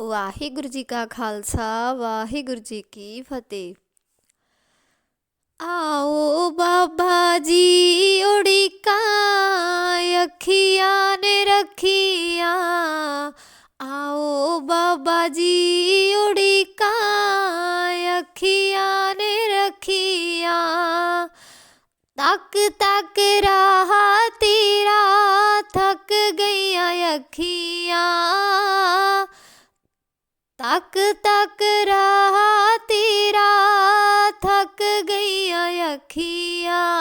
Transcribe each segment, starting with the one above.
ਵਾਹਿਗੁਰੂ ਜੀ ਕਾ ਖਾਲਸਾ, ਵਾਹਿਗੁਰੂ ਜੀ ਕੀ ਫਤਿਹ। ਆਓ ਬਾਬਾ ਜੀ ਉੜੀਕਾਂ ਅੱਖੀਆਂ ਨੇ ਰੱਖੀਆਂ। ਆਓ ਬਾਬਾ ਜੀ ਉੜੀਕਾਂ ਅੱਖੀਆਂ ਨੇ ਰੱਖੀਆਂ। ਤੱਕ ਤੱਕ ਰਾਹ ਤੇਰਾ, ਥੱਕ ਗਈਆਂ ਅੱਖੀਆਂ। ਤੱਕ ਤੱਕ ਰਾਹ ਤੇਰਾ ਥੱਕ ਗਈਆਂ ਅੱਖੀਆਂ।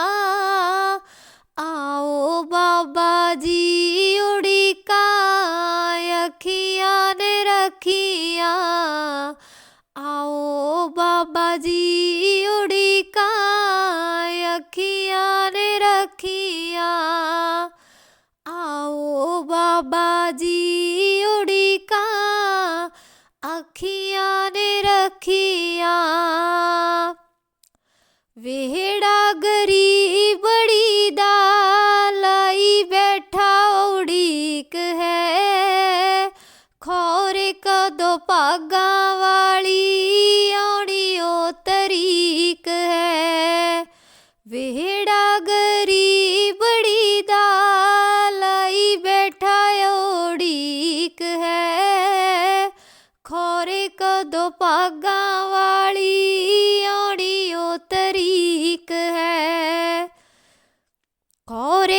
ਆਓ ਬਾਬਾ ਜੀ ਉੜੀ ਉੜੀਕਾਂ ਅੱਖੀਆਂ ਨੇ ਰੱਖੀਆਂ। ਆਓ ਬਾਬਾ ਜੀ ਉੜੀ ਉੜੀਕਾਂ ਅੱਖੀਆਂ ਨੇ ਰੱਖੀਆਂ। ਆਓ ਬਾਬਾ ਜੀ ਰੱਖੀਆਂ ਵਿਹੜਾ ਗਰੀਬੜੀ ਦਾ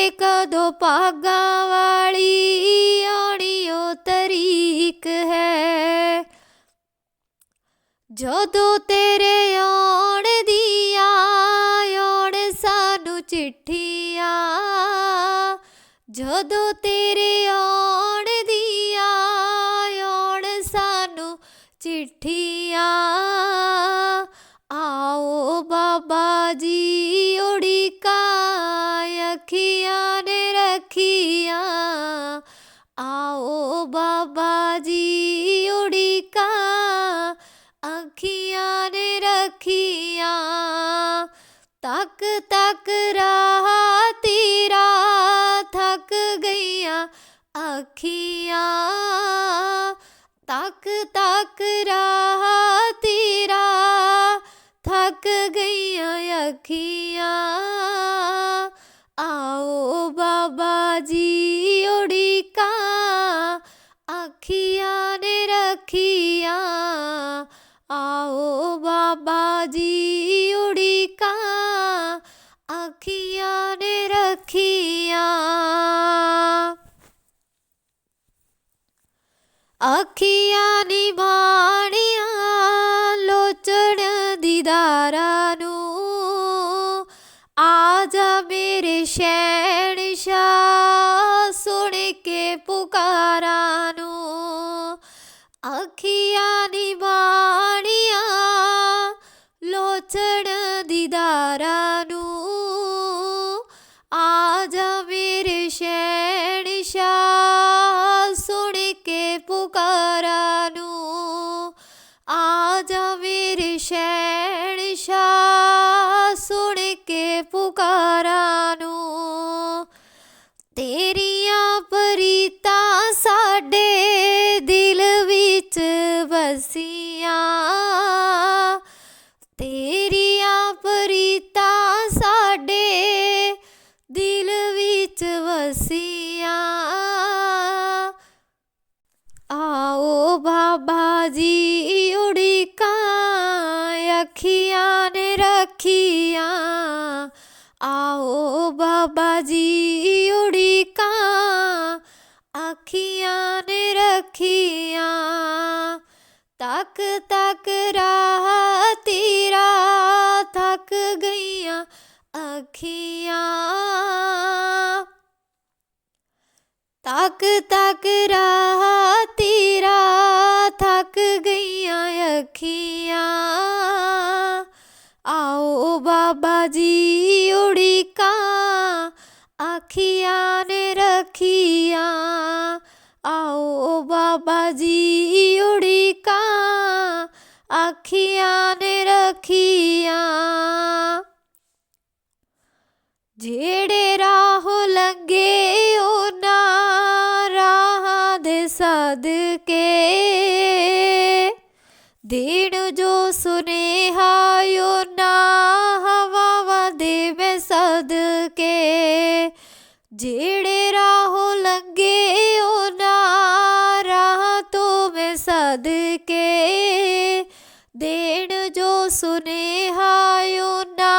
ਖੋਰੇ ਕਦੋਂ ਭਾਗਾਂ ਵਾਲੀ ਆਉਣੀ ਉਹ ਤਰੀਕ ਹੈ? ਜਦੋਂ ਤੇਰੇ ਆਉਣ ਦੀਆਂ, ਆਉਣ ਸਾਨੂੰ ਚਿੱਠੀਆਂ। ਜਦੋਂ ਤੇਰੇ ਆਉਣ ਦੀਆਂ, ਆਉਣ ਸਾਨੂੰ ਚਿੱਠੀਆਂ। ਆਓ ਬਾਬਾ ਜੀ ਉੜੀਕਾਂ ਰੱਖੀਆਂ ਆਓ ਬਾਬਾ ਜੀ ਉੜੀਕਾਂ ਅੱਖੀਆਂ ਨੇ ਰੱਖੀਆਂ। ਤੱਕ ਤੱਕ ਰਾਹ ਤੇਰਾ ਥੱਕ ਗਈਆਂ ਅੱਖੀਆਂ। ਤੱਕ ਤੱਕ ਰਾਹ ਤੇਰਾ ਥੱਕ ਗਈਆਂ ਅੱਖੀਆਂ। ਨੇ ਆਓ ਬਾਬਾ ਜੀ ਉੜੀਕਾਂ ਅੱਖੀਆਂ ਨੇ ਰੱਖੀਆਂ। ਅੱਖੀਆਂ ਨਿਭਾਣੀਆਂ ਵਿੱਚ ਵਸੀਆਂ। ਤੇਰੀਆਂ ਪ੍ਰੀਤਾਂ ਸਾਡੇ ਦਿਲ ਵਿੱਚ ਵਸੀ। ਤੱਕ ਤੱਕ ਰਾਹ ਤੇਰਾ ਥੱਕ ਗਈਆਂ ਅੱਖੀਆਂ। ਆਓ ਬਾਬਾ ਜੀ ਉੜੀਕਾਂ ਅੱਖੀਆਂ ਨੇ ਰੱਖੀਆਂ। ਆਓ ਬਾਬਾ ਜੀ ਉੜੀਕਾਂ ਅੱਖੀਆਂ ਨੇ ਰੱਖੀਆਂ। ਜਿਹੜੇ ਸਦਕੇ ਦੇਣ ਜੋ ਸੁਨੇਹਾ ਨਾ ਹਵਾਵਾਂ ਦੇ ਮੈਂ ਸਦਕੇ ਜਿਹੜੇ ਰਾਹੋਂ ਲੰਗੇ ਨਾ ਰਾਹ ਤੋਂ ਮੈਂ ਸਦਕੇ ਦੇਣ ਜੋ ਸੁਨੇਹਾ ਨਾ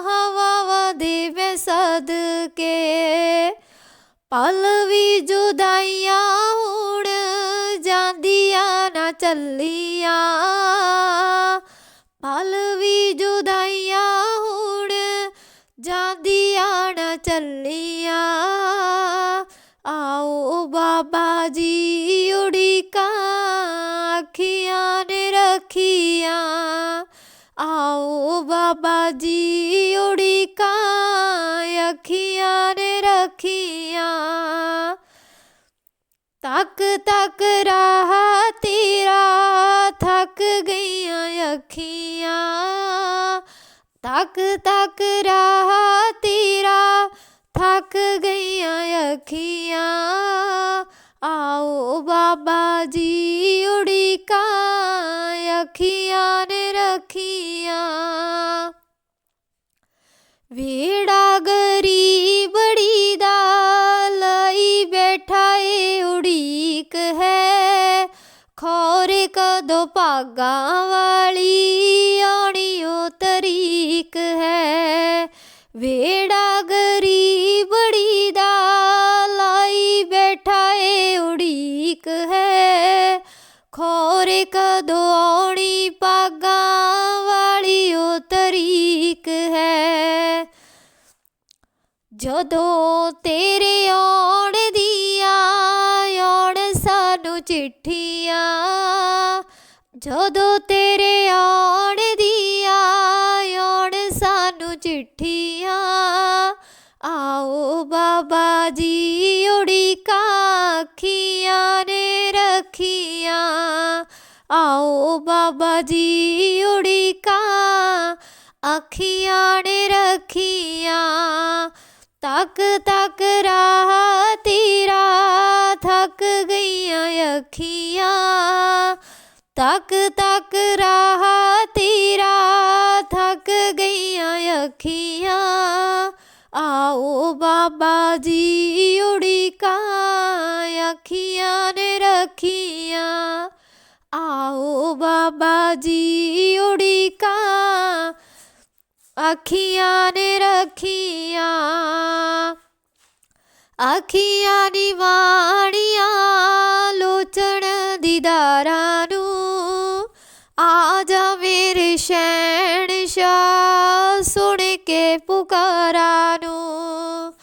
ਹਵਾਵਾਂ ਦੇ ਮੈਂ ਸਦਕੇ ਪਲ ਵੀ ਜੁਦਾਈਆਂ ਚੱਲੀਆਂ। ਪਲ ਵੀ ਜੁਦਾਈਆਂ ਹੁਣ, ਜਾਂਦੀਆਂ ਨਾ ਚੱਲੀਆਂ। ਆਓ ਬਾਬਾ ਜੀ ਉਡੀਕਾਂ, ਅੱਖੀਆਂ ਨੇ ਰੱਖੀਆਂ। ਆਓ ਬਾਬਾ ਜੀ ਉਡੀਕਾਂ, ਅੱਖੀਆਂ ਨੇ ਰੱਖੀਆਂ। ਤੱਕ ਤੱਕ ਰਾਹ ਤੇਰਾ, ਥੱਕ ਗਈਆਂ ਅੱਖੀਆਂ। ਤੱਕ ਤੱਕ ਰਾਹ ਤੇਰਾ, ਥੱਕ ਗਈਆਂ ਅੱਖੀਆਂ। ਆਓ ਬਾਬਾ ਜੀ ਉਡੀਕਾਂ, ਅੱਖੀਆਂ ਨੇ ਰੱਖੀਆਂ। ਵੇੜਾ ਗਰੀਬੜੀ ਦਾ ਕਦੋਂ ਭਾਗਾਂ ਵਾਲੀ ਆਉਣੀ ਉਹ ਤਰੀਕ ਹੈ? ਵੇੜਾ ਗਰੀਬੜੀ ਦਾ ਲਾਈ ਬੈਠਾ ਏ ਉਡੀਕ ਹੈ। ਖੋਰੇ ਕਦੋਂ ਆਉਣੀ ਪਾਗਾਂ ਵਾਲੀ ਉਹ ਤਰੀਕ ਹੈ? ਜਦੋਂ ਤੇਰੇ ਆਉਣ ਦੀਆਂ, ਆਉਣ ਸਾਨੂੰ ਚਿੱਠੀਆਂ ਜਦੋਂ ਤੇਰੇ ਆਉਣ ਦੀਆਂ ਆਉਣ ਸਾਨੂੰ ਚਿੱਠੀਆਂ, ਆਓ ਬਾਬਾ ਜੀ ਉਡੀਕਾਂ ਅੱਖੀਆਂ ਨੇ ਰੱਖੀਆਂ। ਆਓ ਬਾਬਾ ਜੀ ਉਡੀਕਾਂ ਅੱਖੀਆਂ ਨੇ ਰੱਖੀਆਂ। ਤੱਕ ਤੱਕ ਰਾਹ ਤੇਰਾ ਥੱਕ ਗਈਆਂ ਅੱਖੀਆਂ। ਤੱਕ ਤੱਕ ਰਾਹ ਤੇਰਾ ਥੱਕ ਗਈਆਂ ਅੱਖੀਆਂ। ਆਓ ਬਾਬਾ ਜੀ ਉਡੀਕਾਂ ਅੱਖੀਆਂ ਨੇ ਰੱਖੀਆਂ। ਆਓ ਬਾਬਾ ਜੀ ਉਡੀਕਾਂ ਅੱਖੀਆਂ ਨੇ ਰੱਖੀਆਂ। ਅੱਖੀਆਂ ਨਿਵਾਣੀਆਂ ਲੋਚਣ ਦੀਦਾਰਾਂ ਨੂੰ, ਆ ਜਾ ਮੇਰੇ ਸ਼ਹਿਨਸ਼ਾਹ ਸੁਣ ਕੇ ਪੁਕਾਰਾਂ ਨੂੰ।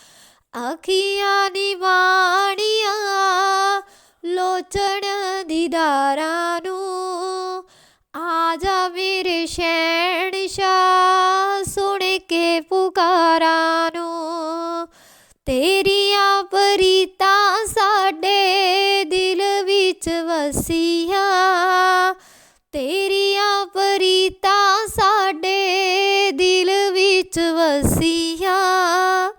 ਅੱਖੀਆਂ ਨਿਵਾਣੀਆਂ ਲੋਚਣ ਦੀਦਾਰਾਂ ਨੂੰ, ਆ ਜਾ ਮੇਰੇ ਸ਼ਹਿਨਸ਼ਾਹ ਸੁਣ ਕੇ ਪੁਕਾਰਾਂ ਨੂੰ। ਤੇਰੀਆਂ ਪ੍ਰੀਤਾਂ ਸਾਡੇ ਦਿਲ ਵਿੱਚ ਵਸੀਆਂ। ਤੇਰੀਆਂ ਪ੍ਰੀਤਾਂ ਸਾਡੇ ਦਿਲ ਵਿੱਚ ਵਸੀਆਂ।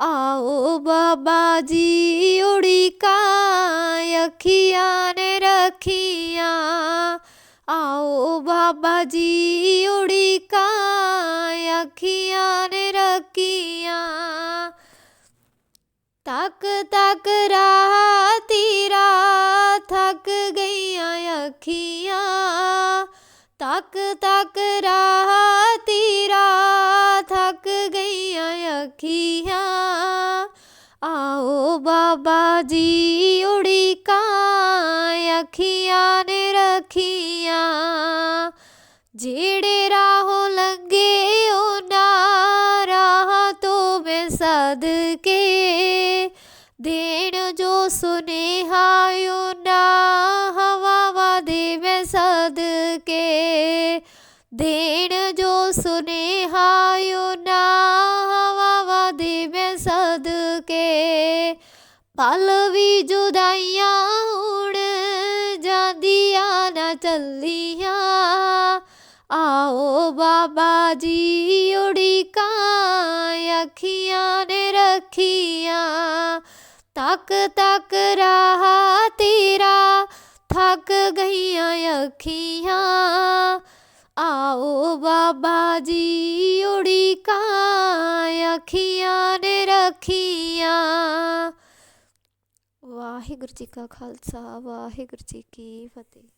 ਆਓ ਬਾਬਾ ਜੀ, ਉੜੀਕਾਂ, ਅੱਖੀਆਂ ਨੇ ਰੱਖੀਆਂ। ਆਓ ਬਾਬਾ ਜੀ ਉਡੀਕਾਂ ਅੱਖੀਆਂ ਨੇ ਰੱਖੀਆਂ। ਤੱਕ ਤੱਕ ਰਾਹ ਤੇਰਾ ਥੱਕ ਗਈਆਂ ਅੱਖੀਆਂ। ਤੱਕ ਤੱਕ ਰਾਹ ਤੇਰਾ ਥੱਕ ਗਈਆਂ ਅੱਖੀਆਂ। ਆਓ ਬਾਬਾ ਜੀ ਉੜੀ ਕਾਂ, ਅੱਖੀਆਂ ਨੇ ਰੱਖੀਆਂ। ਜਿਹੜੇ ਰਾਹੋਂ ਲੰਗੇ ਉਹਨਾਂ ਰਾਹ ਤੋਂ ਮੈਂ ਸਦਕੇ ਦੇਣ ਜੋ ਸੁਨੇਹਾ ਉਹਨਾਂ ਹਵਾਵਾਂ ਦੇ ਮੈਂ ਸਦਕੇ। ਦੇਣ ਜੋ ਸੁਨੇਹਾ ਉਹਨਾਂ ਹਵਾਵਾਂ ਦੇ ਮੈਂ ਸਦਕੇ। ਪਲ ਵੀ ਜੁਦਾਈਆਂ ਹੁਣ ਜਾਂਦੀਆਂ ਨਾ ਚੱਲੀਆਂ। ਆਓ ਬਾਬਾ ਜੀ ਉਡੀਕਾਂ, ਅੱਖੀਆਂ ਨੇ ਰੱਖੀਆਂ। ਤੱਕ ਤੱਕ ਰਾਹ ਤੇਰਾ, ਥੱਕ ਗਈਆਂ ਅੱਖੀਆਂ। ਆਓ ਬਾਬਾ ਜੀ ਉੜੀਕਾਂ ਅੱਖੀਆਂ ਨੇ ਰੱਖੀਆਂ। ਵਾਹਿਗੁਰੂ ਜੀ ਕਾ ਖਾਲਸਾ, ਵਾਹਿਗੁਰੂ ਜੀ ਕੀ ਫਤਿਹ।